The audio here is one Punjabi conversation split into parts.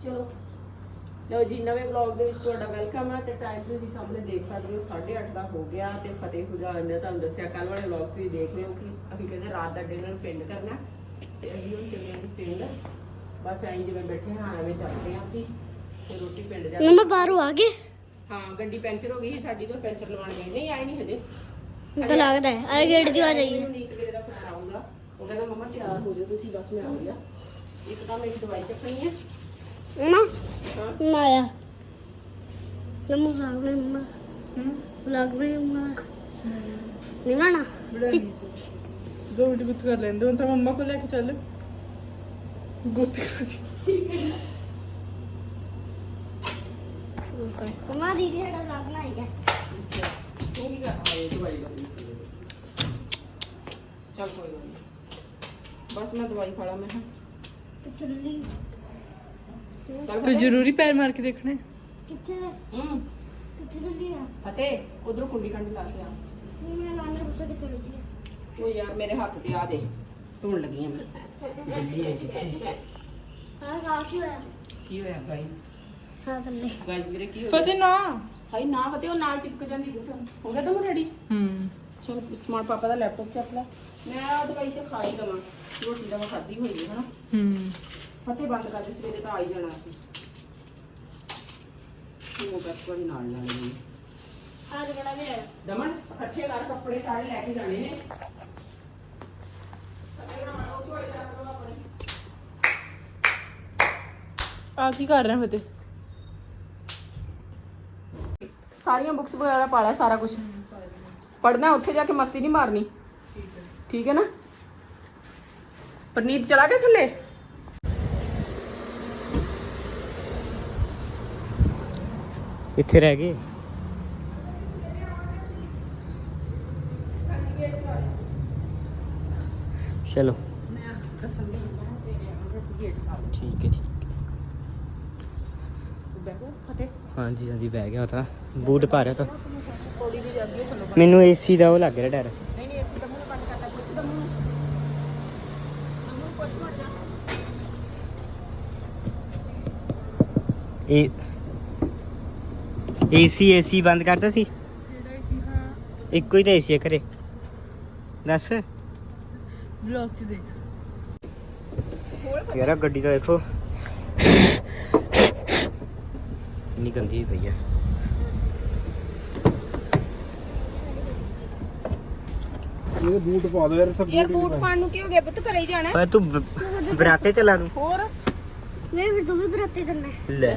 ਚਲੋ। ਲਓ ਜੀ ਨਵੇਂ ਵਲੌਗ ਦੇ ਵਿੱਚ ਤੁਹਾਡਾ ਵੈਲਕਮ ਹੈ ਤੇ ਟਾਈਮ ਤੁਸੀਂ ਸਾਹਮਣੇ ਦੇਖ ਸਕਦੇ ਹੋ 8:30 ਦਾ ਹੋ ਗਿਆ ਤੇ ਫਤਿਹ ਹੁਜਾ ਨੇ ਤੁਹਾਨੂੰ ਦੱਸਿਆ ਕੱਲ ਵਾਲੇ ਵਲੌਗ ਤੁਸੀਂ ਦੇਖ ਲਿਓ ਕਿ ਅਸੀਂ ਕਹਿੰਦੇ ਰਾਤ ਦਾ ਡਿਨਰ ਪਿੰਡ ਕਰਨਾ ਤੇ ਅਸੀਂ ਹੁਣ ਚੱਲੇ ਹਾਂ ਪਿੰਡ। ਬਸ ਐਂ ਜਿਵੇਂ ਬੈਠੇ ਹਾਂ ਐਵੇਂ ਚੱਲਦੇ ਹਾਂ ਅਸੀਂ ਤੇ ਰੋਟੀ ਪਿੰਡ ਜਾ ਕੇ ਮੰਮਾ ਬਾਹਰੋਂ ਆ ਗਏ? ਹਾਂ ਗੱਡੀ ਪੈਂਚਰ ਹੋ ਗਈ ਸੀ ਸਾਡੀ ਤੋਂ ਪੈਂਚਰ ਲਵਾਉਣ ਗਏ। ਨਹੀਂ ਆਏ ਨਹੀਂ ਹਜੇ। ਤਾਂ ਲੱਗਦਾ ਹੈ। ਆ ਗੇਟ ਦੀ ਆ ਜਾਈਏ ਨੀਤ ਵੀਰੇ ਦਾ ਫੋਨ ਆਊਗਾ। ਉਹ ਕਹਿੰਦਾ ਮਮਾ ਤਿਆਰ ਹੋ ਜਾਓ ਤੁਸੀਂ ਬਸ ਮੈਂ ਆ ਗਿਆ ਇੱਕ ਤਾਂ ਮੇਰੀ ਦਵਾਈ ਚੱਕਣੀ ਹੈ। ਦੋ ਮਿੰਟ ਗੁੱਤ ਕਰ ਲੈਂਦੇ ਹੁਣ ਤਾਂ ਮੰਮਾ ਕੋਲ ਲੈ ਕੇ ਚੱਲ। ਗੁੱਤ ਕਰ ਮੰਮਾ ਦੀਦੀ ਸਾਡਾ ਵਲੌਗ ਬਣਾਏਗਾ ਅੱਛਾ। ਤੂੰ ਕੀ ਕਰ ਆਏ ਦਵਾਈ ਵਾਲੀ ਚੱਲ ਕੋਈ ਗੱਲ ਨਹੀਂ। ਬਸ ਮੈਂ ਦਵਾਈ ਖਾ ਲਾ ਮੈਂ ਕਿਹਾ। ਕਿੱਥੇ ਲੱਲੀ ਚੱਲ ਤੂੰ ਜ਼ਰੂਰੀ ਪੈਰ ਮਾਰ ਕੇ ਦੇਖਣਾ। ਹੈ ਕਿੱਥੇ? ਹੂੰ। ਕਿੱਥੇ ਲੱਲੀ ਆ? ਫਤਿਹ ਉਧਰੋਂ ਕੁੰਡੀ ਕੰਡੀ ਲਾ ਕੇ ਆ। ਮੈਂ ਨਾਨਾ ਰੁੱਸਾ ਕਿੱਥੇ ਲੱਗੀ ਆ। ਉਹ ਯਾਰ ਮੇਰੇ ਹੱਥ ਤੇ ਆ ਦੇ। ਧੋਣ ਲੱਗੀ ਆ ਮੈਂ। ਹਾਂ ਕਾ ਕੀ ਹੋਇਆ। ਕੀ ਹੋਇਆ ਗਾਇਸ ਹਾਂ ਥੱਲੇ। ਗਾਇਸ ਵੀਰੇ ਕੀ ਹੋਇਆ? ਫਤਿਹ ਨਾ। ਹਾਈ ਨਾ ਫਤਿਹ ਉਹ ਨਾਲ ਚਿਪਕ ਜਾਂਦੀ ਬੁੱਟ ਹੋ ਗਿਆ ਤੁਮ ਰੈਡੀ ਹੂੰ। ਚਲ ਸਮਾਰਟ ਪਾਪਾ ਦਾ ਲੈਪਟਾਪ ਚੱਕ ਲੈ। ਮੈਂ ਆ ਦਵਾਈ ਤੇ ਖਾ ਹੀ ਲਵਾਂ। ਰੋਟੀ ਦਾ ਮੈਂ ਖਾਧੀ ਹੋਈ ਹੈ ਹਨਾ? ਹੂੰ। ਫਤਿਹ ਬੰਦ ਕਰ ਦੇ ਸਵੇਰੇ ਤਾਂ ਆ ਹੀ ਜਾਣਾ ਸੀ। ਉਹ ਬੈਠ ਕੋਈ ਨਾਲ ਨਾਲ ਲਈ। ਆ ਬੜਾ ਵੀ ਆਇਆ ਦਮਨ ਇਕੱਠੇ ਕਰ ਕੱਪੜੇ ਸਾਰੇ ਲੈ ਕੇ ਜਾਣੇ ਨੇ। ਆ ਕੀ ਕਰ ਰਿਹਾ ਫਤਿਹ? ਸਾਰੀਆਂ ਬੁੱਕਸ ਵਗੈਰਾ ਪਾ ਲੈ ਸਾਰਾ ਕੁਝ ਪੜਨਾ ਉੱਥੇ ਜਾ ਕੇ ਮਸਤੀ ਨਹੀਂ ਮਾਰਨੀ। ਠੀਕ ਹੈ ਨਾ? ਪਰਨੀਤ ਚਲਾ ਗਿਆ ਥੱਲੇ? ਕਿੱਥੇ ਰਹਿ ਗਏ। ਚਲੋ। ਠੀਕ ਹੈ ਠੀਕ ਹੈ। ਹਾਂਜੀ ਹਾਂਜੀ, ਬਹਿ ਗਿਆ ਤਾਂ। ਬੂਟ ਪਾ ਰਿਹਾ ਤਾਂ। ਮੈਨੂੰ ਏਸੀ ਦਾ ਉਹ ਲੱਗ ਰਿਹਾ ਡਰ। ਨਹੀਂ ਇਹ ਏਸੀ ਏਸੀ ਬੰਦ ਕਰਤਾ ਸੀ? ਕਿਹੜਾ ਸੀ ਹਾਂ। ਇੱਕੋ ਹੀ ਤਾਂ ਏਸੀ ਹੈ ਘਰੇ। ਦੱਸ। ਵਲੌਗ ਚ ਦੇਖ। ਯਾਰ ਆਹ ਗੱਡੀ ਤਾਂ ਦੇਖੋ। ਇੰਨੀ ਗੰਦੀ ਪਈ ਆ। ਇਹ ਬੂਟ ਪਾ ਦੋ ਯਾਰ ਇੱਥੇ ਯਾਰ ਬੂਟ ਪਾਣ ਨੂੰ ਕੀ ਹੋ ਗਿਆ? ਪੁੱਤ ਘਰੇ ਹੀ ਜਾਣਾ ਪਰ ਤੂੰ ਬ- ਬਰਾਤੇ ਚਲਾ ਨੂੰ ਹੋਰ? ਨਹੀਂ ਫਿਰ ਤੂੰ ਵੀ ਬਰਾਤੇ ਚੱਲਣਾ ਹੈ। ਲੈ।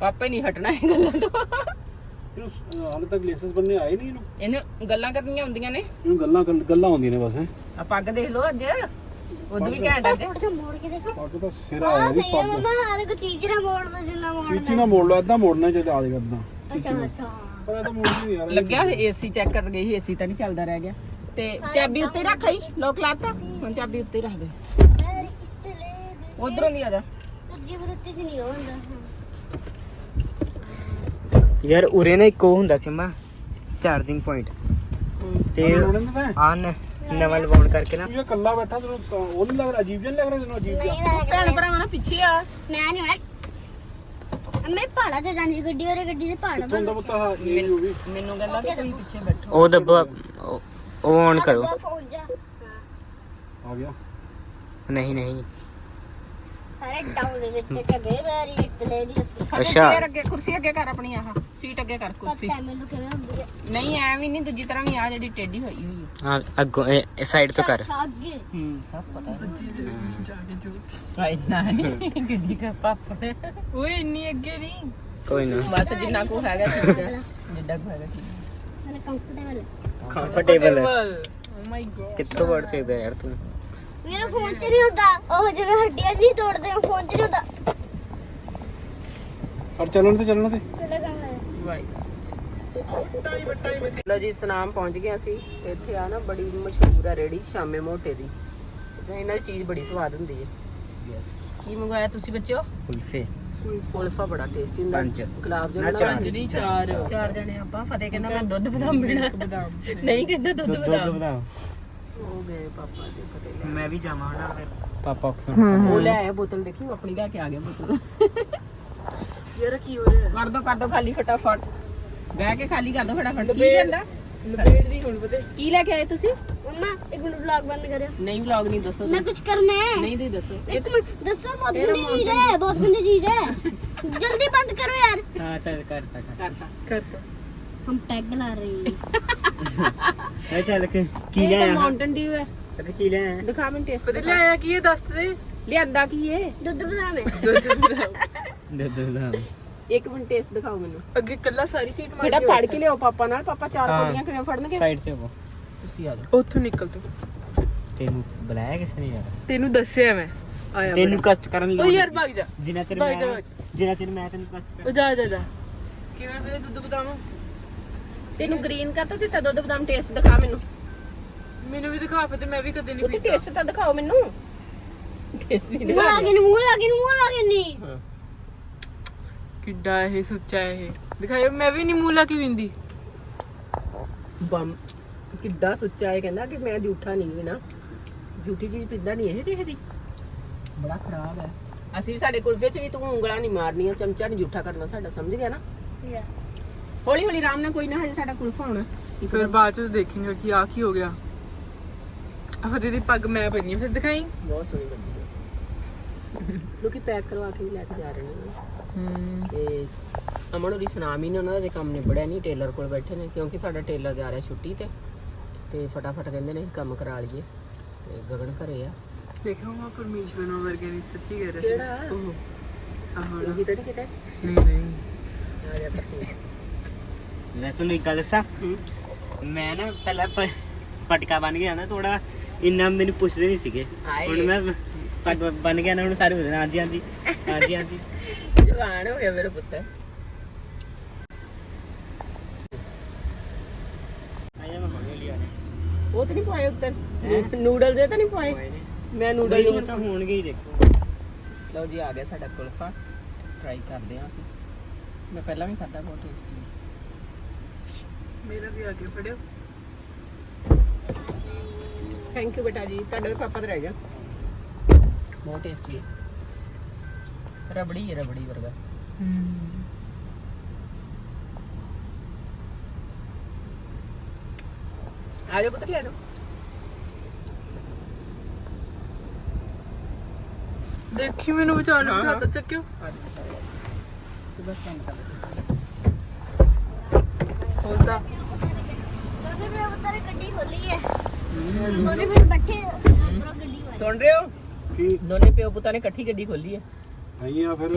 ਪਾਪਾ ਹੀ ਨਹੀਂ ਹਟਣਾ ਇਹ ਗੱਲਾਂ ਤੋਂ। ਹਾਲੇ ਤੱਕ ਲਾਇਸੈਂਸ ਬੰਨੇ ਆਏ ਨਹੀਂ ਇਹਨੂੰ? ਇਹਨੂੰ ਗੱਲਾਂ ਕਰਨੀਆਂ ਹੁੰਦੀਆਂ ਨੇ। ਇਹਨੂੰ ਗੱਲਾਂ ਗੱਲਾਂ ਹੁੰਦੀਆਂ ਨੇ ਬਸ ਹੈ। ਆ ਪੱਗ ਦੇਖ ਲਓ ਅੱਜ। ਉਦੋਂ ਵੀ ਘੈਂਟ ਅੱਜ ਮੋੜ ਕੇ ਦੇਖੋ। ਪੱਗ ਤਾਂ ਸਿਰ ਆ ਸਹੀ ਹੈ ਪੱਗ। ਮਮਾ ਆ ਦੇਖੋ ਚੀਜ਼ ਨਾ ਮੋੜ ਦੋ ਜਿੰਨਾ ਮੋੜਨਾ ਚੀਚੀ ਨਾ ਮੋੜ ਲਓ ਏਦਾਂ ਮੋੜਨਾ ਚਾਹੀਦਾ ਆਦੇ ਕਰਦਾ ਅੱਛਾ ਅੱਛਾ। ਪਰ ਇਹ ਤਾਂ ਮੋੜਦੀ ਨਹੀਂ ਯਾਰ ਲੱਗਿਆ ਏਸੀ ਚੈੱਕ ਕਰ ਗਈ ਏਸੀ ਤਾਂ ਨਹੀਂ ਚੱਲਦਾ ਰਹਿ ਗਿਆ। ਤੇ ਚਾਬੀ ਉੱਤੇ ਹੀ ਰੱਖ ਆਈ ਲੋਕ ਲਾਤਾ ਹੁਣ ਚਾਬੀ ਉੱਤੇ ਰੱਖ ਦੇ। ਮੈਂ ਉਧਰੋਂ ਨਹੀਂ ਆ ਜਾ। ਦੂਜੀ ਬਰਤੀ ਸੀ ਨਹੀਂ ਹੁੰਦਾ। ਯਾਰ ਉਰੇ ਨਾ ਇੱਕ ਉਹ ਹੁੰਦਾ ਸਿੰਮਾ ਚਾਰਜਿੰਗ ਪੁਆਇੰਟ ਤੇ ਮੋੜਨ ਦਾ ਆ ਨ- ਨਵਾਂ ਲਵਾਉਣ ਕਰਕੇ ਨਾ। ਤੂੰ ਇਹ ਕੱਲਾ ਬੈਠਾ ਤੈਨੂੰ ਤਾਂ ਉਹ ਨਹੀਂ ਲੱਗ ਰਿਹਾ ਅਜੀਬ ਜਿਹਾ ਲੱਗ ਰਿਹਾ ਤੈਨੂੰ ਅਜੀਬ ਜਿਹਾ। ਭੈਣ ਭਰਾਵਾਂ ਨਾਲ ਪਿੱਛੇ ਆ। ਮੈਂ ਨਹੀਂ ਹੋਣਾ। ਮੈਂ ਪਹਾੜਾ ਤੇ ਜਾਂਦੀ ਸੀ ਗੱਡੀ ਵਾਲੇ ਗੱਡੀ ਦੇ ਪਹਾੜਾ ਪੁੱਤਾ ਇਹ ਜੋ ਵੀ ਮੈਨੂੰ ਕਹਿੰਦਾ ਕਿ ਤੁਸੀਂ ਪਿੱਛੇ ਬੈਠੋ। ਉਹ ਦੱਬਾ ਉਹ- ਔਨ ਕਰੋ। ਫੋਨ ਜਾ। ਆ ਗਿਆ। ਨਹੀਂ ਨਹੀਂ। ਸਾਰੇ ਡਾਊਨ ਦੇ ਵਿੱਚ ਕਗੇ ਮੇਰੀ ਇਟਲੇ ਦੀ ਅੱਛਾ। ਚੇਅਰ ਅੱਗੇ ਕੁਰਸੀ ਅੱਗੇ ਕਰ ਆਪਣੀ ਆਹ ਸੀਟ ਅੱਗੇ ਕਰ ਕੁਰਸੀ। ਪਤਾ ਮੈਨੂੰ ਕਿਵੇਂ ਹੁੰਦੀ ਹੈ ਨਹੀਂ ਐਵੇਂ ਨਹੀਂ ਦੂਜੀ ਤਰ੍ਹਾਂ ਵੀ ਆ ਜਿਹੜੀ ਟੇਢੀ ਹੋਈ ਹੋਈ ਹੈ ਹਾਂ ਅੱਗੋਂ ਇਹ ਸਾਈਡ ਤੋਂ ਕਰ। ਅੱਛਾ, ਅੱਗੇ। ਹੂੰ ਸਭ ਪਤਾ। ਹੈ। ਜਾ ਕੇ ਜੋ ਹਾਈ ਨਾ ਨਹੀਂ ਗੱਡੀ ਦਾ ਪਾਪਾ ਓਏ ਇੰਨੀ ਅੱਗੇ ਨਹੀਂ ਕੋਈ ਨਾ। ਬਸ ਜਿੰਨਾ ਕੋ ਹੈਗਾ ਠੀਕ ਹੈ ਜਿੱਦਾਂ ਕੋ ਹੈਗਾ ਠੀਕ ਹੈ। ਮੈਨੂੰ ਕੰਫਰਟੇਬਲ ਹੈ ਕੰਫਰਟੇਬਲ ਹੈ ਓ ਮਾਈ ਗॉड ਕਿੱਥੋਂ ਵੜ ਸਕਦਾ ਯਾਰ ਤੂੰ? ਮੇਰਾ ਫੋਨ 'ਚ ਨਹੀਂ ਹੁੰਦਾ। ਉਹ ਜਿਵੇਂ ਹੱਡੀਆਂ ਨਹੀਂ ਤੋੜਦੇ ਉਹ ਫੋਨ 'ਚ ਨਹੀਂ ਹੁੰਦਾ। ਔਰ ਚੱਲਣ ਤੇ ਚੱਲਣ ਤੇ। ਕਿਹੜਾ ਕੰਮ ਹੈ? ਲੋ ਜੀ ਸਨਾਮ ਪਹੁੰਚ ਗਏ ਅਸੀਂ। ਇੱਥੇ ਆ ਨਾ ਬੜੀ ਮਸ਼ਹੂਰ ਆ ਰੇੜੀ ਸ਼ਾਮੇ ਮੋਟੇ ਦੀ। ਤੇ ਇਹਨਾਂ ਦੀ ਚੀਜ਼ ਬੜੀ ਸਵਾਦ ਹੁੰਦੀ ਹੈ। ਯੈਸ ਕੀ ਮੰਗਵਾਇਆ ਤੁਸੀਂ ਬੱਚਿਓ? ਕੁਲਫੇ। ਫੁਲਫਾ ਬੜਾ ਟੇਸਟੀ ਹੁੰਦਾ। ਪੰਜ। ਗੁਲਾਬ ਜਾਮੁਨ ਨਹੀਂ ਚਾਰ। ਚਾਰ। ਜਣੇ ਆਪਾਂ। ਫਤਿਹ ਕਹਿੰਦਾ ਮੈਂ ਦੁੱਧ ਬਦਾਮ ਪੀਣਾ ਬਦਾਮ ਨਹੀਂ ਕਹਿੰਦਾ ਦੁੱਧ ਦੁੱਧ ਬਦਾਮ ਉਹ ਗਏ ਪਾਪਾ ਦੇ ਪਤੇ ਲੈ ਮੈਂ ਵੀ ਜਾਵਾਂ ਨਾ ਫਿਰ। ਪਾਪਾ ਉਹ ਲੈ ਆਇਆ ਬੋਤਲ ਦੇਖੀ ਉਹ ਆਪਣੀ ਲੈ ਕੇ ਆ ਗਿਆ ਬੋਤਲ। ਯਾਰ ਕੀ ਹੋ ਰਿਹਾ? ਕਰ ਦੋ ਕਰ ਦੋ ਖਾਲੀ ਫਟਾਫਟ। ਬਹਿ ਕੇ ਖਾਲੀ ਕਰ ਦੋ ਫਟਾਫਟ। ਕੀ ਲੈਂਦਾ? ਲਪੇਟ ਦੀ ਹੁਣ ਪਤਾ। ਕੀ ਲੈ ਕੇ ਆਏ ਤੁਸੀਂ? ਮੰਮਾ ਇੱਕ ਮਿੰਟ ਵਲੌਗ ਬੰਦ ਕਰਿਓ। ਨਹੀਂ ਵਲੌਗ ਨਹੀਂ ਦੱਸੋ ਮੈਂ ਕੁਝ ਕਰਨਾ ਹੈ। ਨਹੀਂ ਤੁਸੀਂ ਦੱਸੋ। ਇੱਕ ਮਿੰਟ ਦੱਸੋ ਬਹੁਤ ਗੰਦੀ ਚੀਜ਼ ਹੈ ਬਹੁਤ ਗੰਦੀ ਚੀਜ਼ ਹੈ। ਜਲਦੀ ਬੰਦ ਕਰੋ ਯਾਰ। ਹਾਂ ਚੱਲ ਕਰਤਾ। ਕਰਤਾ। ਕਰਤਾ। हम पैग ला रहे हैं ਇਹ ਚੱਲ ਕੇ ਕੀ ਇਹ ਲੈ ਤਾਂ ਆਇਆ ਮਾਊਂਟਨ ਡਿਊ ਹੈ ਅੱਛਾ ਕੀ ਲੈ ਆਇਆ ਦਿਖਾ ਮੈਨੂੰ ਟੇਸਟ ਪਤਾ ਲਿਆਇਆ ਕੀ ਇਹ ਦੱਸ ਦੇ ਲਿਆਂਦਾ ਕੀ ਏ दूध बादाम है ਦੁੱਧ ਬਦਾਮ ਦੁੱਧ ਬਦਾਮ ਇੱਕ ਮਿੰਟ ਟੇਸਟ ਦਿਖਾਓ ਮੈਨੂੰ ਅੱਗੇ ਕੱਲਾ ਸਾਰੀ ਸੀਟ ਮਾਰ ਬੇਟਾ ਪੜ ਕੇ ਲਿਆਓ ਪਾਪਾ ਨਾਲ ਪਾਪਾ ਚਾਰ ਹਾਂ। ਕੋਲੀਆਂ ਕਿਵੇਂ ਫੜਨਗੇ ਸਾਈਡ ਤੇ ਹੋ ਤੁਸੀਂ ਆ ਜਾਓ ਉੱਥੋਂ ਨਿਕਲ ਤੂੰ ਤੈਨੂੰ ਬੁਲਾਇਆ ਕਿਸ ਨੇ ਯਾਰ ਤੈਨੂੰ ਦੱਸਿਆ ਮੈਂ ਆਇਆ ਤੈਨੂੰ ਕਸ਼ਟ ਕਰਨ ਓ ਲਈ ਯਾਰ ਭੱਗ ਜਾ ਜਿੰਨਾ ਚਿਰ ਭਾਈ ਮੈਂ ਜਾ, ਜਿੰਨਾ ਚਿਰ ਮੈਂ ਤੈਨੂੰ ਕਸ਼ਟ ਓ ਜਾ ਜਾ ਜਾ ਕਿਵੇਂ ਫਿਰ ਦੁੱਧ ਬਦਾਮ ਤੈਨੂੰ ਗ੍ਰੀਨ ਕਾ ਤੋਂ ਦਿੱਤਾ ਦੁੱਧ ਬਦਾਮ ਟੇਸਟ ਦਿਖਾ ਮੈਨੂੰ। ਮੈਨੂੰ ਵੀ ਦਿਖਾ ਫਿਰ ਤੇ ਮੈਂ ਵੀ ਕਦੇ ਨਹੀਂ ਪੀਤਾ। ਟੇਸਟ ਤਾਂ ਦਿਖਾਓ ਮੈਨੂੰ। ਟੇਸਟ ਨਹੀਂ ਮੂੰਹ ਲਾ ਕੇ ਨੀ, ਲਾ ਕੇ ਨੀ, ਕਿੱਡਾ ਇਹ ਸੁੱਚਾ ਇਹ। ਦਿਖਾਇਓ ਮੈਂ ਵੀ ਨਹੀਂ ਮੂਲਾ ਕੀ ਵਿੰਦੀ ਬੰਮ ਕਿੱਡਾ ਸੁੱਚਾ ਹੈ ਕਹਿੰਦਾ ਕਿ ਮੈਂ ਝੂਠਾ ਨਾ ਝੂਠੀ ਚੀਜ਼ ਪਿੱਦਾ ਨਹੀਂ ਇਹ ਅਸੀਂ ਵੀ ਸਾਡੇ ਕੁਲਫੇ 'ਚ ਵੀ ਤੂੰ ਉਂਗਲਾਂ ਨਹੀਂ ਮਾਰਨੀਆਂ ਚਮਚਾ ਨਹੀਂ ਝੂਠਾ ਕਰਨਾ ਸਾਡਾ ਸਮਝ ਗਿਆ ਨਾ? ਹੌਲੀ ਹੌਲੀ ਆਰਾਮ ਨਾਲ ਕੋਈ ਨਾ ਹਜੇ ਸਾਡਾ ਕੁਲਫਾ ਹੋਣਾ। ਫਿਰ ਬਾਅਦ ਚ ਦੇਖੇਂਗਾ ਕਿ ਆ ਕੀ ਹੋ ਗਿਆ। ਆਹ ਦੀਦੀ ਪੱਗ ਮੈਂ ਬੰਨੀ ਫਿਰ ਦਿਖਾਈ? ਬਹੁਤ ਸੋਹਣੀ ਹੈ ਲੋਕੀ ਪੈਕ ਕਰਵਾ ਕੇ ਵੀ ਲੈ ਕੇ ਜਾ ਰਹੇ ਨੇ। ਹੂੰ। ਤੇ ਅਮਨ ਹੋਰੀ ਸੁਨਾਮ ਹੀ ਨੇ ਉਹਨਾਂ ਦਾ ਜੇ ਕੰਮ ਨਿਬੜਿਆ ਨਹੀਂ ਟੇਲਰ ਕੋਲ ਬੈਠੇ ਨੇ ਕਿਉਂਕਿ ਸਾਡਾ ਟੇਲਰ ਜਾ ਰਿਹਾ ਛੁੱਟੀ ਤੇ। ਤੇ ਫਟਾਫਟ ਕਹਿੰਦੇ ਨੇ ਅਸੀਂ ਕੰਮ ਕਰਾ ਲਈਏ। ਤੇ ਗਗਨ ਘਰੇ ਆ। ਦੇਖੋ ਮੈਂ ਪਰਮੇਸ਼ਵਰ ਨੂੰ ਵਰਗੇ ਨਹੀਂ ਸੱਚੀ ਕਹਿ ਰਿਹਾ ਕਿਹੜਾ? ਆਹ ਵਾਲਾ। ਉਹੀ ਤਾਂ ਨਹੀਂ ਕਿਤੇ? ਨਹੀਂ ਨਹੀਂ। ਆ ਗਿਆ ਤਾਂ ਮੈਂ ਤੁਹਾਨੂੰ ਇੱਕ ਗੱਲ ਦੱਸਾਂ? ਮੈਂ ਨਾ ਪਹਿਲਾਂ ਪ- ਪਟਕਾ ਬਣ ਗਿਆ ਨਾ ਥੋੜਾ ਇੰਨਾ ਮੈਨੂੰ ਪੁੱਛਦੇ ਨਹੀਂ ਸੀਗੇ। ਹਾਏ। ਹੁਣ ਮੈਂ ਪੱਗ ਬਣ ਗਿਆ ਨਾ ਹੁਣ ਸਾਰੇ ਪੁੱਛਦੇ ਨੇ, ਹਾਂਜੀ ਹਾਂਜੀ ਹਾਂਜੀ ਹਾਂਜੀ। ਜਵਾਨ ਹੋ ਗਿਆ ਮੇਰਾ ਪੁੱਤ। ਆਇਆ ਮੈਂ ਉਹ ਤਾਂ ਨਹੀਂ ਪਾਏ ਉੱਤੇ। ਨੂਡਲ ਦੇ ਤਾਂ ਨਹੀਂ ਪਾਏ ਮੈਂ ਨੂਡਲ ਨੂਡਲ ਉਹ ਤਾਂ ਹੋਣਗੇ ਹੀ ਦੇਖੋ। ਲਓ ਜੀ ਆ ਗਿਆ ਸਾਡਾ ਕੁਲਫਾ। ਟਰਾਈ ਕਰਦੇ ਹਾਂ ਅਸੀਂ। ਮੈਂ ਪਹਿਲਾਂ ਵੀ ਖਾਧਾ ਬਹੁਤ ਟੇਸਟੀ ਮੇਰਾ ਵੀ ਅੱਗੇ ਫੜਿਓ। ਥੈਂਕ ਯੂ ਬੇਟਾ ਜੀ ਤੁਹਾਡੇ ਵੀ ਪਾਪਾ ਦਾ ਰਹਿ ਗਿਆ ਬਹੁਤ ਟੇਸਟੀ ਹੈ। ਰਬੜੀ ਹੈ ਰਬੜੀ ਵਰਗਾ। ਆ ਜਾਓ ਪੁੱਤ ਲੈ ਲਓ। ਦੇਖੀ ਮੈਨੂੰ ਵਿਚਾਰ ਹਾਂ, ਨੂੰ ਹਾਂ। ਹੱਥ ਚੱਕਿਓ। ਤੂੰ ਬਸ ਕੰਮ ਕਰ। ਖੋਲਦਾ ਉਹਦੇ ਵੀ ਉਤਰੇ ਗੱਡੀ ਖੋਲੀ ਹੈ। ਉਹਦੇ ਵੀ ਬੈਠੇ ਉਤਰਾ ਗੱਡੀ ਵਾਲੀ ਸੁਣ ਰਹੇ ਹੋ? ਕੀ? ਦੋਨੇ ਪਿਓ ਪੁੱਤਾਂ ਨੇ ਇਕੱਠੀ ਗੱਡੀ ਖੋਲੀ ਹੈ। ਆਈ ਆ ਫਿਰ।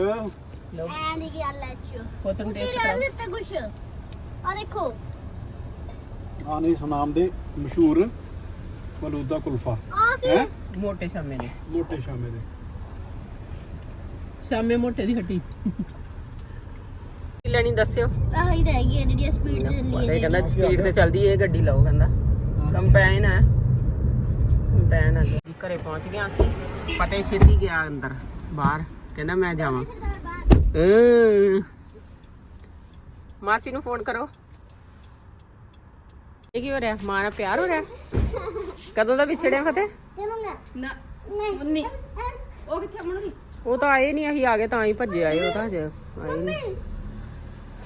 ਲਓ। ਐਂ ਦੀ ਕੀ ਗੱਲ ਹੈ ਚੋ ਪੁੱਤ ਨੂੰ ਟੇਸਟ ਕਰਾਓ ਦਿੱਤਾ ਕੁਛ। ਆ ਦੇਖੋ। ਆ ਨਹੀਂ ਸੁਨਾਮ ਦੇ ਮਸ਼ਹੂਰ ਫਲੂਦਾ ਕੁਲਫਾ। ਆ ਕੀ? ਹੈ? ਮੋਟੇ ਸ਼ਾਮੇ ਨੇ ਮੋਟੇ ਸ਼ਾਮੇ ਦੇ। ਸ਼ਾਮੇ ਮੋਟੇ ਦੀ ਹੱਟੀ ਕੀ ਲੈਣੀ ਦੱਸਿਓ? ਆਹ ਹੀ ਰਹਿ ਗਈ ਜਿਹੜੀ ਸਪੀਡ ਤੇ ਚੱਲੀ ਇਹ ਹੈ ਕਹਿੰਦਾ ਸਪੀਡ ਤੇ ਚੱਲਦੀ ਏ ਗੱਡੀ ਲਓ ਕਹਿੰਦਾ। ਕੰਪੈਨ ਹੈ ਕੰਪੈਨ ਆ ਜੀ। ਘਰੇ ਪਹੁੰਚ ਗਿਆ ਅਸੀਂ। ਫਤਿਹ ਛੇਤੀ ਗਿਆ ਅੰਦਰ ਬਾਹਰ। ਕਹਿੰਦਾ ਮੈਂ ਜਾਵਾਂ। ਅਮ। ਮਾਸੀ ਨੂੰ ਫੋਨ ਕਰੋ। ਇਹ ਕੀ ਹੋ ਰਿਹਾ? ਮਾਂ ਨਾਲ ਪਿਆਰ ਹੋ ਰਿਹਾ? ਕਦੋਂ ਦਾ ਵਿਛੜਿਆ ਫਤਿਹ? ਨਾ। ਉਹ ਕਿੱਥੇ ਮੁੰਡੀ ਉਹ ਤਾਂ ਆਏ ਨਹੀਂ ਅਸੀਂ ਆ ਗਏ ਤਾਂ ਹੀ ਭੱਜੇ ਆਏ ਉਹ ਤਾਂ ਹਜੇ ਆਏ ਨਹੀਂ।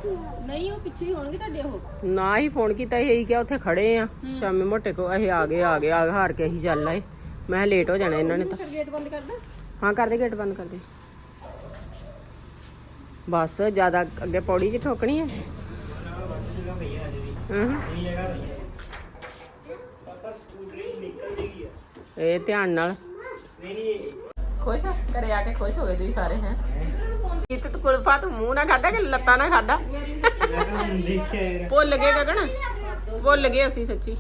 ਨਹੀਂ ਉਹ ਪਿੱਛੇ ਹੀ ਹੋਣਗੇ ਤੁਹਾਡੇ ਉਹ। ਨਾ ਹੀ ਫੋਨ ਕੀਤਾ ਇਹੀ ਕਿਹਾ ਉੱਥੇ ਖੜੇ ਆ। ਸ਼ਾਮੇ ਮੋਟੇ ਕੋ ਅਸੀਂ ਆ ਗਏ ਆ ਗਏ ਆ ਹਾਰ ਕੇ ਅਸੀਂ ਚੱਲ ਆਏ। ਮੈਂ ਕਿਹਾ ਲੇਟ ਹੋ ਜਾਣਾ ਇਹਨਾਂ ਨੇ ਤਾਂ। ਗੇਟ ਬੰਦ ਕਰਦਾ ਹਾਂ ਕਰ ਦੇ ਗੇਟ ਬੰਦ ਕਰ ਦੇ। ਬਸ ਜ਼ਿਆਦਾ ਅੱਗੇ ਪੌੜੀ 'ਚ ਠੋਕਣੀ ਹੈ ਹਾਂ। ਇਹ ਧਿਆਨ ਨਾਲ। ਖੁਸ਼ ਆ? ਘਰੇ ਆ ਕੇ ਖੁਸ਼ ਹੋ ਗਏ ਤੁਸੀਂ ਸਾਰੇ ਹੈ? ਇੱਥੇ ਤੂੰ ਕੁਲਫਾ ਤੂੰ ਮੂੰਹ ਨਾ ਖਾਦਾ ਕਿ ਲੱਤਾਂ ਨਾ ਖਾਦਾ ਦੇਖਿਆ ਯਾਰ। ਭੁੱਲ ਗਏ ਗਗਨ? ਭੁੱਲ ਗਏ ਅਸੀਂ ਸੱਚੀ।